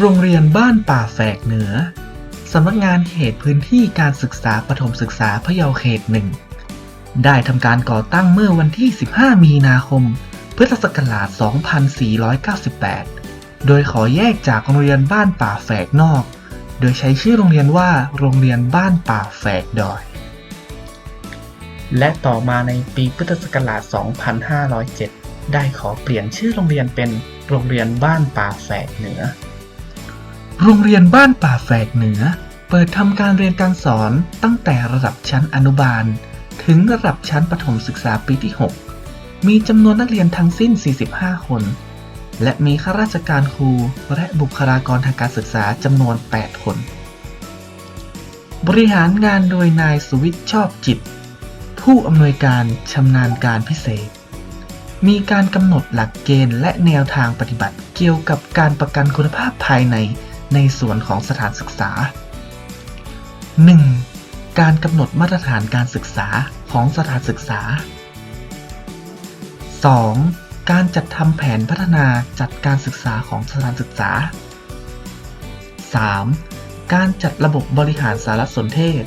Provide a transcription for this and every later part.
โรงเรียนบ้านป่าแฝกเหนือ สำนักงานเขตพื้นที่การศึกษาประถมศึกษาพะเยาเขตหนึ่ง ได้ทำการก่อตั้งเมื่อวันที่ 15 มีนาคม พุทธศักราช 2498 โดยขอแยกจากโรงเรียนบ้านป่าแฝกนอก โดยใช้ชื่อโรงเรียนว่าโรงเรียนบ้านป่าแฝกดอย และต่อมาในปีพุทธศักราช 2507 ได้ขอเปลี่ยนชื่อโรงเรียนเป็นโรงเรียนบ้านป่าแฝกเหนือ โรงเรียนบ้านป่าแฝกเหนือ เปิดทำการเรียนการสอนตั้งแต่ระดับชั้นอนุบาล ถึงระดับชั้นประถมศึกษาปีที่ 6 มีจำนวนนักเรียนทั้งสิ้น 45 คน และมีข้าราชการครูและบุคลากรทางการศึกษาจำนวน 8 คน บริหารงานโดยนายสุวิทย์ชอบจิต ผู้อำนวยการชำนาญการพิเศษมีการกำหนดหลักเกณฑ์และแนวทางปฏิบัติเกี่ยวกับการประกันคุณภาพภายใน ในส่วนของสถานศึกษา 1. การกำหนดมาตรฐานการศึกษาของสถานศึกษา 2. การจัดทำแผนพัฒนาจัดการศึกษาของสถานศึกษา 3. การจัดระบบบริหารสารสนเทศ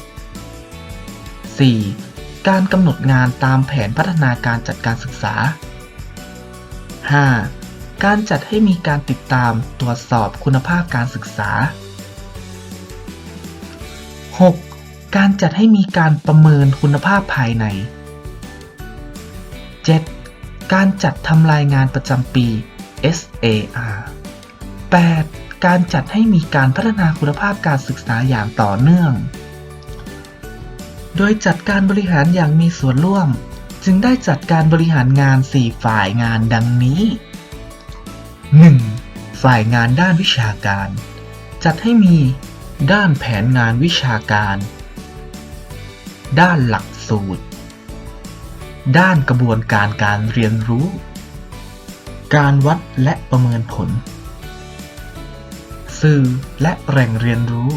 4. การกำหนดงานตามแผนพัฒนาการจัดการศึกษา 5. การจัดให้มีการติดตามตรวจสอบคุณภาพการศึกษา 6. การจัดให้มีการประเมินคุณภาพภายใน 7. การจัดทำรายงานประจำปี SAR 8. การจัดให้มีการพัฒนาคุณภาพการศึกษาอย่างต่อเนื่อง โดยจัดการบริหารอย่างมีส่วนร่วม จึงได้จัดการบริหารงาน 4 ฝ่ายงานดังนี้ 1. ฝ่ายงานด้านวิชาการ จัดให้มี ด้านแผนงานวิชาการ ด้านหลักสูตร ด้านกระบวนการการเรียนรู้ การวัดและประเมินผล สื่อและแหล่งเรียนรู้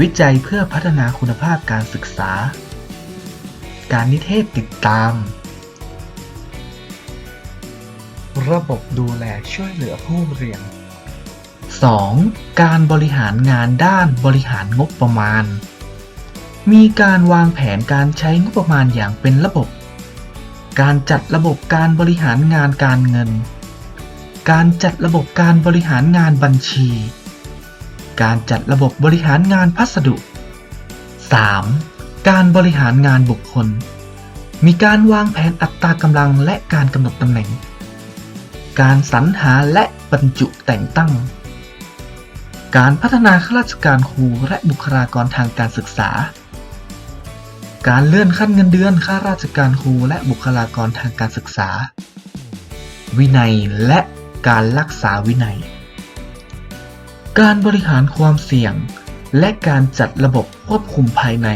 วิจัยเพื่อพัฒนาคุณภาพการศึกษา การนิเทศติดตาม ระบบดูแลช่วยเหลือผู้เรียน 2. การบริหารงานด้านบริหารงบประมาณ มีการวางแผนการใช้งบประมาณอย่างเป็นระบบ การจัดระบบการบริหารงานการเงิน การจัดระบบการบริหารงานบัญชี การจัดระบบบริหารงานพัสดุ 3. การบริหารงานบุคคล มีการวางแผนอัตรากำลังและการกำหนดตำแหน่ง การสรรหาและบรรจุแต่งตั้ง การพัฒนาข้าราชการครูและบุคลากรทางการศึกษา การเลื่อนขั้นเงินเดือนข้าราชการครูและบุคลากรทางการศึกษา วินัยและการรักษาวินัย การบริหารความเสี่ยง และการจัดระบบควบคุมภายใน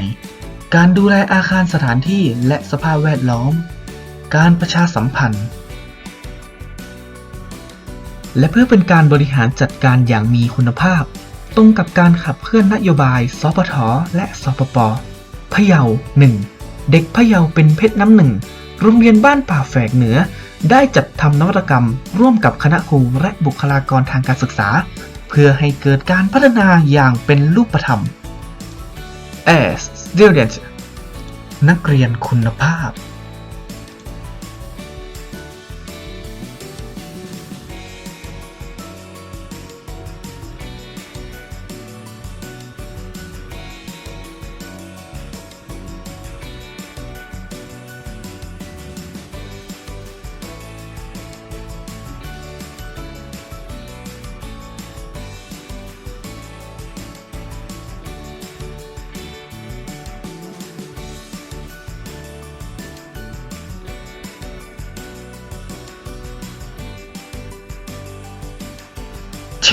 การดูแลอาคารสถานที่และสภาพแวดล้อม การประชาสัมพันธ์ และเพื่อเป็นการบริหารจัดการอย่างมีคุณภาพ ตรงกับการขับเคลื่อนนโยบายสปทและสปปพะเยา 1. เด็กพะเยาเป็นเพชรน้ำหนึ่งโรงเรียนบ้านป่าแฝกเหนือ ได้จัดทำนวัตกรรม ร่วมกับคณะครูและบุคลากรทางการศึกษา เพื่อให้เกิดการพัฒนาอย่างเป็นรูปธรรม as student นักเรียนคุณภาพ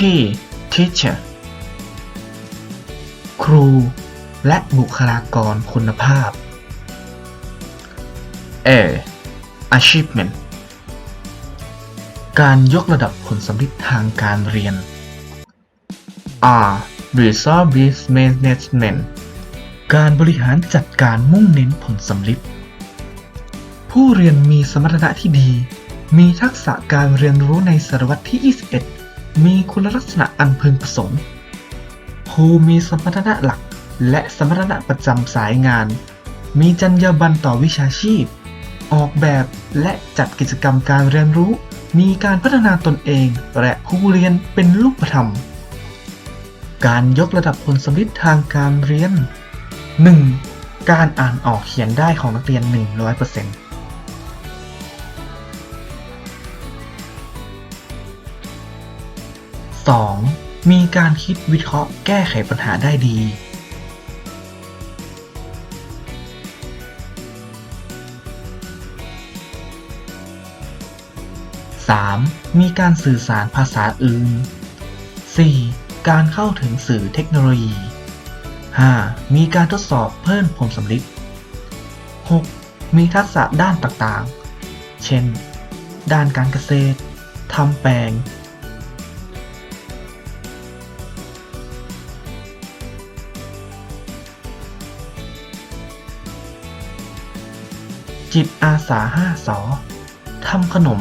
ที่ teacher ครูและบุคลากรคุณภาพ A achievement การยกระดับผลสำเร็จทางการเรียน R resource management การบริหารจัดการมุ่งเน้นผลสำเร็จผู้เรียนมีสมรรถนะที่ดี มีทักษะการเรียนรู้ในศตวรรษที่ 21 มีคุณลักษณะอันพึงประสงค์ครูมีสมรรถนะหลักและสมรรถนะประจำสายงาน มีจรรยาบรรณต่อวิชาชีพ ออกแบบและจัดกิจกรรมการเรียนรู้ มีการพัฒนาตนเองและผู้เรียนเป็นรูปธรรม การยกระดับผลสำลิดทางการเรียน 1. การอ่านออกเขียนได้ของนักเรียน 100% 2. มีการคิดวิเคราะห์แก้ไขปัญหาได้ดี 3. มีการสื่อสารภาษาอื่น 4. การเข้าถึงสื่อเทคโนโลยี 5. มีการทดสอบเพิ่มผลสำลิด 6. มีทักษะด้านต่างๆ เช่น ด้านการเกษตร ทำแปลง จิตอาสาห้าสอทำขนม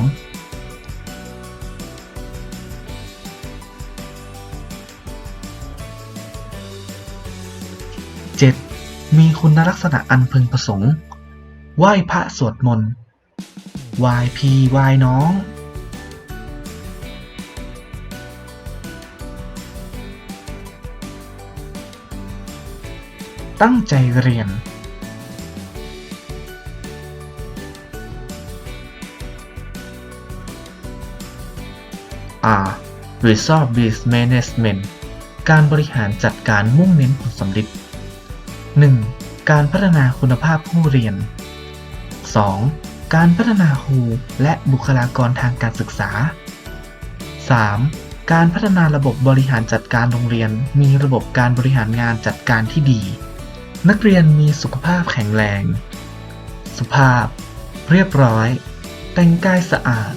7. มีคุณลักษณะอันพึงประสงค์ ไหว้พระสวดมนต์ไหว้พี่ไหวน้อง ตั้งใจเรียน Resource-Based Management การบริหารจัดการมุ่งเน้นผลสำลิด 1. การพัฒนาคุณภาพผู้เรียน 2. การพัฒนาครูและบุคลากรทางการศึกษา 3. การพัฒนาระบบบริหารจัดการโรงเรียน มีระบบการบริหารงานจัดการที่ดี นักเรียนมีสุขภาพแข็งแรง สุภาพ เรียบร้อย แต่งกายสะอาด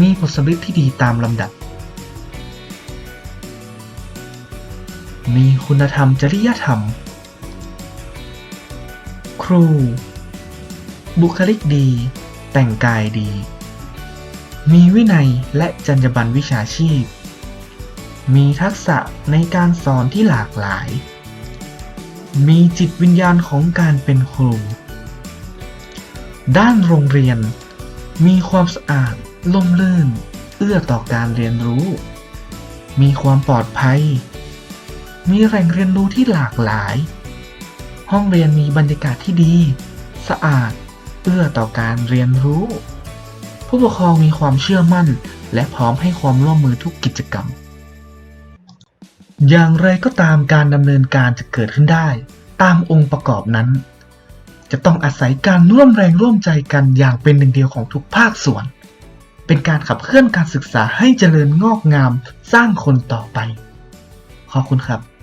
มีผลสำลิดที่ดีตามลำดับ มีคุณธรรมจริยธรรม ครู บุคลิกดี แต่งกายดี มีวินัยและจรรยาบรรณวิชาชีพ มีทักษะในการสอนที่หลากหลาย มีจิตวิญญาณของการเป็นครู ด้านโรงเรียน มีความสะอาดล่มลื่น เอื้อต่อการเรียนรู้ มีความปลอดภัย มีแหล่งเรียนรู้ที่หลากหลาย ห้องเรียนมีบรรยากาศที่ดี สะอาด เอื้อต่อการเรียนรู้ ผู้ปกครองมีความเชื่อมั่น และพร้อมให้ความร่วมมือทุกกิจกรรม อย่างไรก็ตามการดำเนินการจะเกิดขึ้นได้ ตามองค์ประกอบนั้น จะต้องอาศัยการร่วมแรงร่วมใจกันอย่างเป็นหนึ่งเดียวของทุกภาคส่วน เป็นการขับเคลื่อนการศึกษาให้เจริญงอกงามสร้างคนต่อไป ขอบคุณครับ